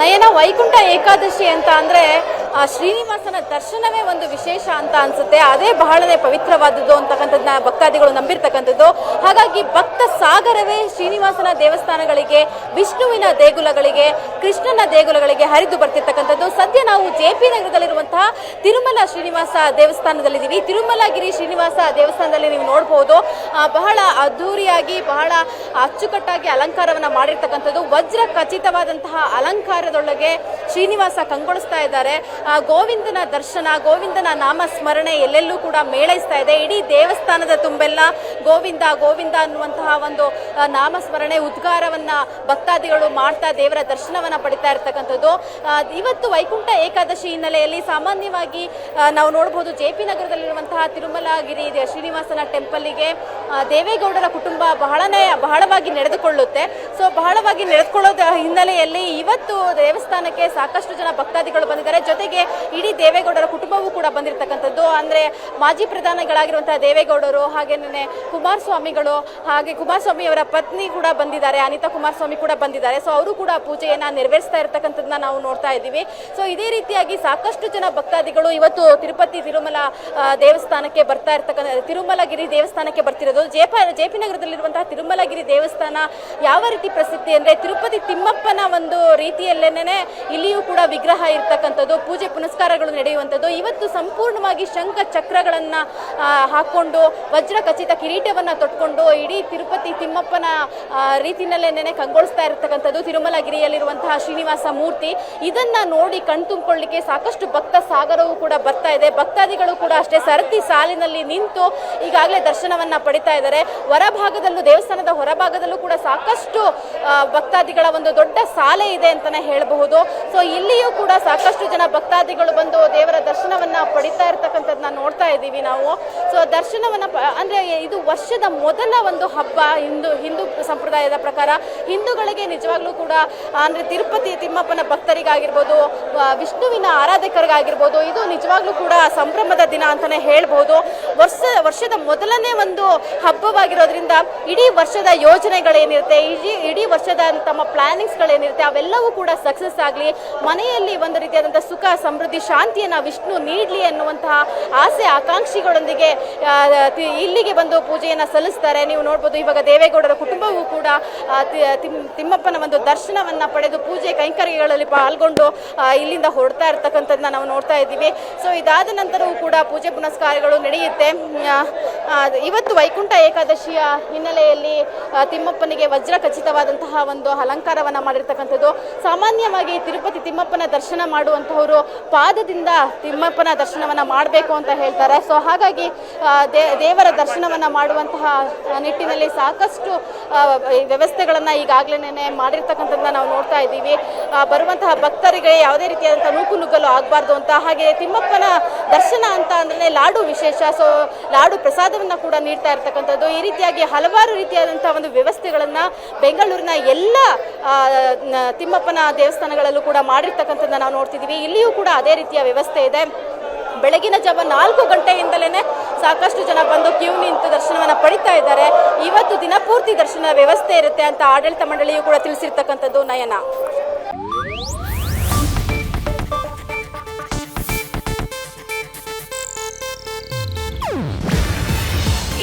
ನಯನ ವೈಕುಂಠ ಏಕಾದಶಿ ಅಂತ ಅಂದ್ರೆ, ಆ ಶ್ರೀನಿವಾಸನ ದರ್ಶನವೇ ಒಂದು ವಿಶೇಷ ಅಂತ ಅನ್ಸುತ್ತೆ. ಅದೇ ಬಹಳನೇ ಪವಿತ್ರವಾದದ್ದು ಅಂತಕ್ಕಂಥದ್ದನ್ನ ಭಕ್ತಾದಿಗಳು ನಂಬಿರ್ತಕ್ಕಂಥದ್ದು. ಹಾಗಾಗಿ ಭಕ್ತ ಸಾಗರವೇ ಶ್ರೀನಿವಾಸನ ದೇವಸ್ಥಾನಗಳಿಗೆ, ವಿಷ್ಣುವಿನ ದೇಗುಲಗಳಿಗೆ, ಕೃಷ್ಣನ ದೇಗುಲಗಳಿಗೆ ಹರಿದು ಬರ್ತಿರ್ತಕ್ಕಂಥದ್ದು. ಸದ್ಯ ನಾವು ಜೆ ಪಿ ನಗರದಲ್ಲಿರುವಂತಹ ತಿರುಮಲ ಶ್ರೀನಿವಾಸ ದೇವಸ್ಥಾನದಲ್ಲಿದ್ದೀವಿ. ತಿರುಮಲಗಿರಿ ಶ್ರೀನಿವಾಸ ದೇವಸ್ಥಾನದಲ್ಲಿ ನೀವು ನೋಡಬಹುದು ಬಹಳ ಅದ್ಧೂರಿಯಾಗಿ ಬಹಳ ಅಚ್ಚುಕಟ್ಟಾಗಿ ಅಲಂಕಾರವನ್ನ ಮಾಡಿರ್ತಕ್ಕಂಥದ್ದು. ವಜ್ರ ಖಚಿತವಾದಂತಹ ಅಲಂಕಾರದೊಳಗೆ ಶ್ರೀನಿವಾಸ ಕಂಗೊಳಿಸ್ತಾ ಇದ್ದಾರೆ. ಗೋವಿಂದನ ದರ್ಶನ, ಗೋವಿಂದನ ನಾಮ ಸ್ಮರಣೆ ಎಲ್ಲೆಲ್ಲೂ ಕೂಡ ಮೇಳೈಸ್ತಾ ಇದೆ. ಇಡೀ ದೇವಸ್ಥಾನದ ತುಂಬೆಲ್ಲ ಗೋವಿಂದ ಗೋವಿಂದ ಅನ್ನುವಂತಹ ಒಂದು ನಾಮಸ್ಮರಣೆ, ಉದ್ಗಾರವನ್ನ ಭಕ್ತಾದಿಗಳು ಮಾಡ್ತಾ ದೇವರ ದರ್ಶನವನ್ನ ಪಡಿತಾ ಇರ್ತಕ್ಕಂಥದ್ದು. ಇವತ್ತು ವೈಕುಂಠ ಏಕಾದಶಿ ಹಿನ್ನೆಲೆಯಲ್ಲಿ ಸಾಮಾನ್ಯವಾಗಿ ನಾವು ನೋಡಬಹುದು ಜೆ ಪಿ ನಗರದಲ್ಲಿರುವಂತಹ ತಿರುಮಲಗಿರಿ ಶ್ರೀನಿವಾಸನ ಟೆಂಪಲ್ಗೆ ದೇವೇಗೌಡರ ಕುಟುಂಬ ಬಹಳನೇ, ಬಹಳವಾಗಿ ನಡೆದುಕೊಳ್ಳುತ್ತೆ. ಸೊ, ಬಹಳವಾಗಿ ನಡೆದುಕೊಳ್ಳೋದ ಹಿನ್ನೆಲೆಯಲ್ಲಿ ಇವತ್ತು ದೇವಸ್ಥಾನಕ್ಕೆ ಸಾಕಷ್ಟು ಜನ ಭಕ್ತಾದಿಗಳು ಬಂದಿದ್ದಾರೆ. ಜೊತೆಗೆ ಇಡೀ ದೇವೇಗೌಡರ ಕುಟುಂಬವೂ ಕೂಡ ಬಂದಿರತಕ್ಕಂಥದ್ದು. ಅಂದ್ರೆ ಮಾಜಿ ಪ್ರಧಾನಿಗಳಾಗಿರುವಂತಹ ದೇವೇಗೌಡರು ಹಾಗೇನೆ ಕುಮಾರಸ್ವಾಮಿಗಳು ಹಾಗೆ ಕುಮಾರಸ್ವಾಮಿ ಅವರ ಪತ್ನಿ ಕೂಡ ಬಂದಿದ್ದಾರೆ, ಅನಿತಾ ಕುಮಾರಸ್ವಾಮಿ ಕೂಡ ಬಂದಿದ್ದಾರೆ. ಸೊ ಅವರು ಕೂಡ ಪೂಜೆಯನ್ನು ನೆರವೇರಿಸ್ತಾ ಇರತಕ್ಕಂಥದ್ದನ್ನ ನಾವು ನೋಡ್ತಾ ಇದ್ದೀವಿ. ಸೊ ಇದೇ ರೀತಿಯಾಗಿ ಸಾಕಷ್ಟು ಜನ ಭಕ್ತಾದಿಗಳು ಇವತ್ತು ತಿರುಪತಿ ತಿರುಮಲ ದೇವಸ್ಥಾನಕ್ಕೆ ಬರ್ತಾ ಇರ್ತಕ್ಕಂಥ, ತಿರುಮಲಗಿರಿ ದೇವಸ್ಥಾನಕ್ಕೆ ಬರ್ತಿರೋದು. ಜೇಪ ಜೆ ಪಿ ನಗರದಲ್ಲಿರುವಂತಹ ತಿರುಮಲಗಿರಿ ದೇವಸ್ಥಾನ ಯಾವ ರೀತಿ ಪ್ರಸಿದ್ಧಿ ಅಂದ್ರೆ ತಿರುಪತಿ ತಿಮ್ಮಪ್ಪನ ಒಂದು ರೀತಿಯಲ್ಲೇನೆ ಇಲ್ಲಿಯೂ ಕೂಡ ವಿಗ್ರಹ ಇರ್ತಕ್ಕಂಥದ್ದು, ಪೂಜೆ ಪುನಸ್ಕಾರಗಳು ನಡೆಯುವಂಥದ್ದು. ಇವತ್ತು ಸಂಪೂರ್ಣವಾಗಿ ಶಂಖ ಚಕ್ರಗಳನ್ನು ಹಾಕ್ಕೊಂಡು ವಜ್ರ ಖಚಿತ ಕಿರೀಟವನ್ನು ತೊಟ್ಕೊಂಡು ಇಡೀ ತಿರುಪತಿ ತಿಮ್ಮಪ್ಪನ ರೀತಿಯಲ್ಲೇ ನೆನೆ ಕಂಗೊಳಿಸ್ತಾ ಇರತಕ್ಕಂಥದ್ದು ತಿರುಮಲಗಿರಿಯಲ್ಲಿರುವಂತಹ ಶ್ರೀನಿವಾಸ ಮೂರ್ತಿ. ಇದನ್ನ ನೋಡಿ ಕಣ್ತುಂಬಿಕೊಳ್ಳಿಕ್ಕೆ ಸಾಕಷ್ಟು ಭಕ್ತ ಸಾಗರವೂ ಕೂಡ ಬರ್ತಾ ಇದೆ. ಭಕ್ತಾದಿಗಳು ಕೂಡ ಅಷ್ಟೇ ಸರತಿ ಸಾಲಿನಲ್ಲಿ ನಿಂತು ಈಗಾಗಲೇ ದರ್ಶನವನ್ನ ಪಡಿತಾ ಇದ್ದಾರೆ. ಹೊರಭಾಗದಲ್ಲೂ, ದೇವಸ್ಥಾನದ ಹೊರಭಾಗದಲ್ಲೂ ಕೂಡ ಸಾಕಷ್ಟು ಭಕ್ತಾದಿಗಳ ಒಂದು ದೊಡ್ಡ ಸಾಲೆ ಇದೆ ಅಂತಾನೆ ಹೇಳಬಹುದು. ಸೊ ಇಲ್ಲಿಯೂ ಕೂಡ ಸಾಕಷ್ಟು ಜನ ಭಕ್ತಾದಿಗಳು ಬಂದು ದೇವರ ದರ್ಶನವನ್ನ ಪಡಿತಾ ಇರ್ತಕ್ಕಂಥದ್ದನ್ನ ನೋಡ್ತಾ ಇದ್ದೀವಿ ನಾವು. ಸೊ ದರ್ಶನವನ್ನ ಅಂದ್ರೆ ಇದು ವರ್ಷದ ಮೊದಲ ಒಂದು ಹಬ್ಬ ಹಿಂದೂ ಹಿಂದೂ ಸಂಪ್ರದಾಯದ ಪ್ರಕಾರ ಹಿಂದೂಗಳಿಗೆ ನಿಜವಾಗ್ಲೂ ಕೂಡ ಅಂದ್ರೆ ತಿರುಪತಿ ತಿಮ್ಮಪ್ಪನ ಭಕ್ತರಿಗಾಗಿರ್ಬೋದು ವಿಷ್ಣುವಿನ ಆರಾಧಕರಿಗಾಗಿರ್ಬೋದು, ಇದು ನಿಜವಾಗ್ಲೂ ಕೂಡ ಸಂಭ್ರಮದ ದಿನ ಅಂತಾನೆ ಹೇಳ್ಬೋದು. ವರ್ಷ, ವರ್ಷದ ಮೊದಲನೇ ಒಂದು ಹಬ್ಬವಾಗಿರೋದ್ರಿಂದ ಇಡೀ ವರ್ಷದ ಯೋಜನೆಗಳೇನಿರುತ್ತೆ, ಇಡೀ ಇಡೀ ವರ್ಷದ ತಮ್ಮ ಪ್ಲಾನಿಂಗ್ಸ್ಗಳೇನಿರುತ್ತೆ, ಅವೆಲ್ಲವೂ ಕೂಡ ಸಕ್ಸಸ್ ಆಗಲಿ, ಮನೆಯಲ್ಲಿ ಒಂದು ರೀತಿಯಾದಂಥ ಸುಖ, ಸಮೃದ್ಧಿ, ಶಾಂತಿಯನ್ನು ವಿಷ್ಣು ನೀಡಲಿ ಅನ್ನುವಂತಹ ಆಸೆ, ಆಕಾಂಕ್ಷಿಗಳೊಂದಿಗೆ ಇಲ್ಲಿಗೆ ಬಂದು ಪೂಜೆಯನ್ನು ಸಲ್ಲಿಸ್ತಾರೆ. ನೀವು ನೋಡ್ಬೋದು, ಇವಾಗ ದೇವೇಗೌಡರ ಕುಟುಂಬವೂ ಕೂಡ ತಿಮ್ಮಪ್ಪನ ಒಂದು ದರ್ಶನವನ್ನು ಪಡೆದು ಪೂಜೆ ಕೈಂಕರ್ಯಗಳಲ್ಲಿ ಪಾಲ್ಗೊಂಡು ಇಲ್ಲಿಂದ ಹೊರಡ್ತಾ ಇರ್ತಕ್ಕಂಥದ್ದನ್ನ ನಾವು ನೋಡ್ತಾ ಇದ್ದೀವಿ. ಸೊ ಇದಾದ ನಂತರವೂ ಕೂಡ ಪೂಜೆ ಪುನಸ್ಕಾರಗಳು ನಡೆಯುತ್ತೆ. ಇವತ್ತು ವೈಕುಂಠ ಏಕಾದಶಿಯ ಹಿನ್ನೆಲೆಯಲ್ಲಿ ತಿಮ್ಮಪ್ಪನಿಗೆ ವಜ್ರ ಖಚಿತವಾದಂತಹ ಒಂದು ಅಲಂಕಾರವನ್ನ ಮಾಡಿರ್ತಕ್ಕಂಥದ್ದು. ಸಾಮಾನ್ಯವಾಗಿ ತಿರುಪತಿ ತಿಮ್ಮಪ್ಪನ ದರ್ಶನ ಮಾಡುವಂತಹವರು ಪಾದದಿಂದ ತಿಮ್ಮಪ್ಪನ ದರ್ಶನವನ್ನ ಮಾಡಬೇಕು ಅಂತ ಹೇಳ್ತಾರೆ. ಸೊ ಹಾಗಾಗಿ ದೇವರ ದರ್ಶನವನ್ನ ಮಾಡುವಂತಹ ನಿಟ್ಟಿನಲ್ಲಿ ಸಾಕಷ್ಟು ವ್ಯವಸ್ಥೆಗಳನ್ನು ಈಗಾಗಲೇ ಮಾಡಿರ್ತಕ್ಕಂಥದ್ದನ್ನ ನಾವು ನೋಡ್ತಾ ಇದ್ದೀವಿ. ಬರುವಂತಹ ಭಕ್ತರಿಗೆ ಯಾವುದೇ ರೀತಿಯಾದಂಥ ನೂಕು ನುಗ್ಗಲು ಆಗಬಾರ್ದು ಅಂತ. ಹಾಗೆ ತಿಮ್ಮಪ್ಪನ ದರ್ಶನ ಅಂತ ಅಂದ್ರೆ ಲಾಡು ವಿಶೇಷ. ಸೊ ಲಾಡು ಪ್ರಸಾದವನ್ನ ಕೂಡ ನೀಡ್ತಾ ಇರ್ತಕ್ಕಂಥದ್ದು. ಈ ರೀತಿಯಾಗಿ ಹಲವಾರು ರೀತಿಯಾದಂಥ ಒಂದು ವ್ಯವಸ್ಥೆಗಳನ್ನ ಬೆಂಗಳೂರಿನ ಎಲ್ಲ ತಿಮ್ಮಪ್ಪನ ದೇವಸ್ಥಾನಗಳಲ್ಲೂ ಕೂಡ ಮಾಡಿರ್ತಕ್ಕಂಥದ್ದನ್ನ ನಾವು ನೋಡ್ತಿದ್ದೀವಿ ಇಲ್ಲಿಯೂ ಕೂಡ ಅದೇ ರೀತಿಯ ವ್ಯವಸ್ಥೆ ಇದೆ. ಬೆಳಗಿನ ಜಾವ ನಾಲ್ಕು ಗಂಟೆಯಿಂದಲೇ ಸಾಕಷ್ಟು ಜನ ಬಂದು ಕ್ಯೂ ನಿಂತು ದರ್ಶನವನ್ನು ಪಡಿತಾ ಇದ್ದಾರೆ. ಇವತ್ತು ದಿನಪೂರ್ತಿ ದರ್ಶನ ವ್ಯವಸ್ಥೆ ಇರುತ್ತೆ ಅಂತ ಆಡಳಿತ ಮಂಡಳಿಯು ಕೂಡ ತಿಳಿಸಿರ್ತಕ್ಕಂಥದ್ದು ನಯನ.